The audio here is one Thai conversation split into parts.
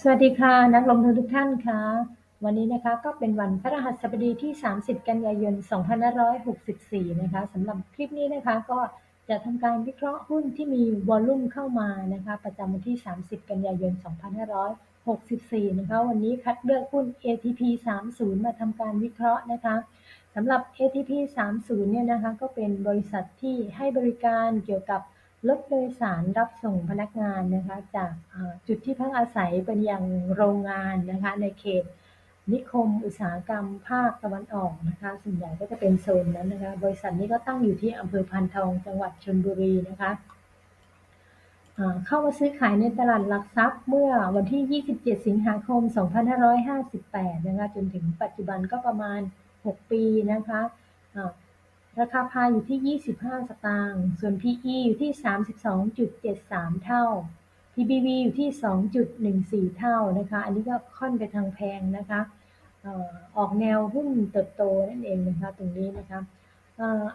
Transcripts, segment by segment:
สวัสดีค่ะ นักลงทุนทุกท่านคะวันนี้นะคะก็เป็นวันพฤหัสบดีที่ 30 กันยายน 2564 นะคะสำหรับคลิปนี้นะคะก็จะทำการวิเคราะห์หุ้นที่มีวอลลุ่มเข้ามานะคะประจำวันที่ 30 กันยายน 2564 นะคะวันนี้คัดเลือกหุ้น ATP 30 มาทำการวิเคราะห์นะคะสำหรับ ATP 30 เนี่ยนะคะก็เป็นบริษัทที่ให้บริการเกี่ยวกับ รถโดยสารรับส่งพนักงานนะคะ จากจุดที่พักอาศัยเป็นยังโรงงานนะคะในเขตนิคมอุตสาหกรรมภาคตะวันออกนะคะส่วนใหญ่ก็จะเป็นโซนนั้นนะคะ บริษัทนี้ก็ตั้งอยู่ที่อำเภอพันทองจังหวัดชลบุรีนะคะเข้ามาซื้อขายในตลาดหลักทรัพย์เมื่อวันที่ 27 สิงหาคม 2558 นะคะจนถึงปัจจุบันก็ประมาณ 6 ปีนะคะ ราคาพายอยู่ที่ 25 สตางค์ ส่วน PE อยู่ที่ 32.73 เท่า PBV อยู่ที่ 2.14 เท่านะคะ อันนี้ก็ค่อนไปทางแพงนะคะออกแนวหุ้นเติบโตนั่นเองนะคะตรงนี้นะคะ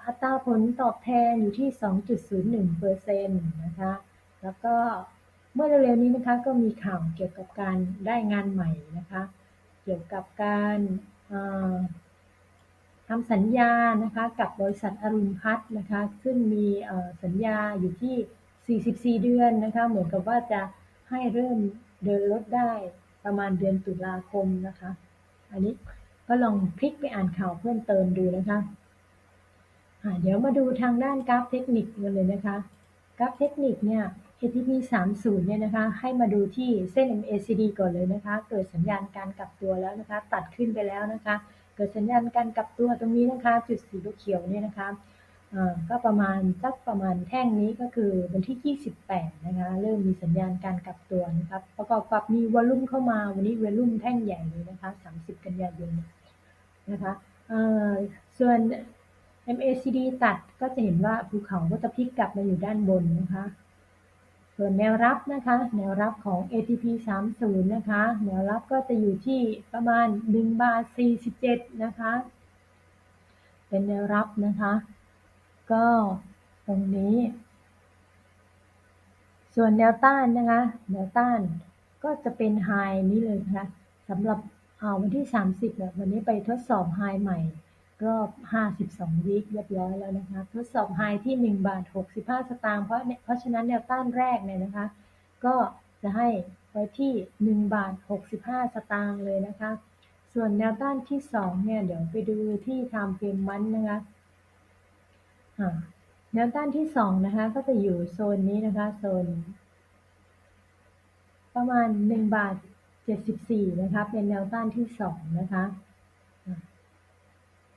อัตราผลตอบแทนอยู่ที่ 2.01%นะคะ แล้วก็เมื่อเร็วๆนี้นะคะก็มีข่าวเกี่ยวกับการได้งานใหม่นะคะ เกี่ยวกับการ ทำสัญญานะคะกับบริษัทอรุณพัฒน์นะคะซึ่งมีสัญญาอยู่ที่ 44 เดือนนะคะเหมือนกับว่าจะให้เริ่มเดินรถได้ประมาณเดือนตุลาคมนะคะ อันนี้ก็ลองคลิกไปอ่านข่าวเพิ่มเติมดูนะคะเดี๋ยวมาดูทางด้านกราฟเทคนิคกันเลยนะคะ กราฟเทคนิคเนี่ย ATP 30 เนี่ยนะคะ ให้มาดูที่เส้น MACD ก่อนเลยนะคะ เกิดสัญญาณการกลับตัวแล้วนะคะ ตัดขึ้นไปแล้วนะคะ กิดสัญญาณการกลับตัวตรงนี้นะคะ จุดสีเขียวเนี่ยนะคะก็ประมาณสักประมาณแท่งนี้ก็คือวันที่ 28 นะคะ เริ่มมีสัญญาณการกลับตัวนะครับประกอบกับมีวอลุ่มเข้ามาวันนี้วอลุ่มแท่งใหญ่เลยนะคะ 30 กันยายนนะคะส่วน MACD ตัดก็จะเห็นว่าภูเขาก็จะพลิกกลับมาอยู่ด้านบนนะคะ ส่วนแนวรับนะคะ แนวรับของ ATP 30 นะคะ แนวรับก็จะอยู่ที่ประมาณ1บาท47 นะคะ เป็นแนวรับนะคะ ก็ตรงนี้ ส่วนแนวต้านนะคะ แนวต้านก็จะเป็นไฮนี้เลยนะคะสำหรับวันที่ 30เนี่ยวันนี้ไปทดสอบไฮใหม่ รอบ 52วิคเรียบร้อยแล้วนะคะ ทดสอบไฮที่ 1 บาท 65 สตางค์ เพราะเพราะฉะนั้นแนวต้านแรกเนี่ยนะคะ ก็จะให้ไว้ที่ 1 บาท 65 สตางค์เลยนะคะ ส่วนแนวต้านที่ 2 เนี่ย เดี๋ยวไปดูที่ time frame มันนะคะแนวต้านที่ 2 นะคะ ก็จะอยู่โซนนี้นะคะ โซน ประมาณ 1 บาท 74 นะคะ เป็นแนวต้านที่ 2 นะคะ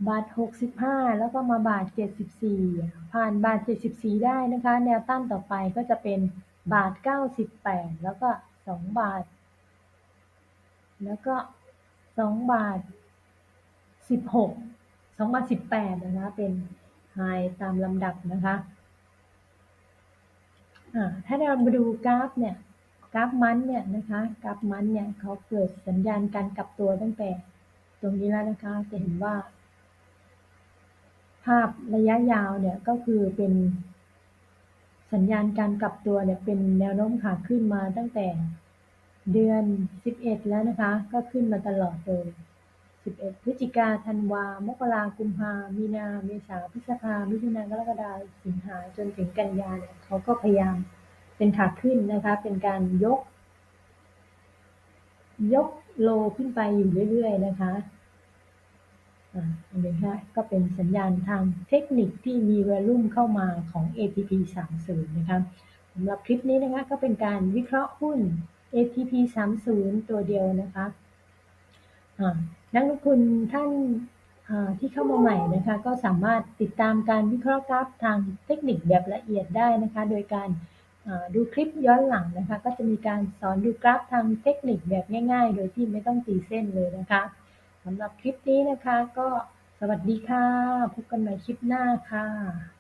บาท65แล้วก็มาบาท74ผ่านบาท74ได้นะคะ แนวต้านต่อไปก็จะเป็นบาท98แล้วก็2บาท แล้วก็2บาท16 2บาท18นะคะ เป็นไฮตามลำดับนะคะถ้าเรามาดูกราฟเนี่ยกราฟมันเนี่ยนะคะกราฟมันเนี่ยเขาเกิดสัญญาณการกลับตัวตั้งแต่ตรงนี้แล้วนะคะ จะเห็นว่า ภาพระยะยาวเนี่ยก็คือเป็นสัญญาณการกลับตัวเนี่ยเป็นแนวโน้มขาขึ้นมาตั้งแต่เดือน 11 แล้วนะคะ ก็ขึ้นมาตลอดเลย 11 พฤศจิกาธันวา มกรากุมภามีนา เมษา พฤษภา มิถุนากรกฎาคมสิงหา จนถึงกันยาเนี่ยเขาก็พยายามเป็นขาขึ้นนะคะ เป็นการยก ยกโลขึ้นไปอยู่เรื่อยๆนะคะ อันนี้ค่ะก็เป็นสัญญาณทางเทคนิคที่มีวอลุ่มเข้ามาของ ATP 30นะคะสำหรับคลิปนี้นะคะก็เป็นการวิเคราะห์หุ้น ATP 30ตัวเดียวนะคะนักลงทุนท่านที่เข้ามาใหม่นะคะก็สามารถติดตามการวิเคราะห์กราฟทางเทคนิคแบบละเอียดได้นะคะ โดยการดูคลิปย้อนหลังนะคะ ก็จะมีการสอนดูกราฟทางเทคนิคแบบง่าย ๆ โดยที่ไม่ต้องตีเส้นเลยนะคะ สำหรับคลิปนี้นะคะ ก็สวัสดีค่ะ พบกันใหม่คลิปหน้าค่ะ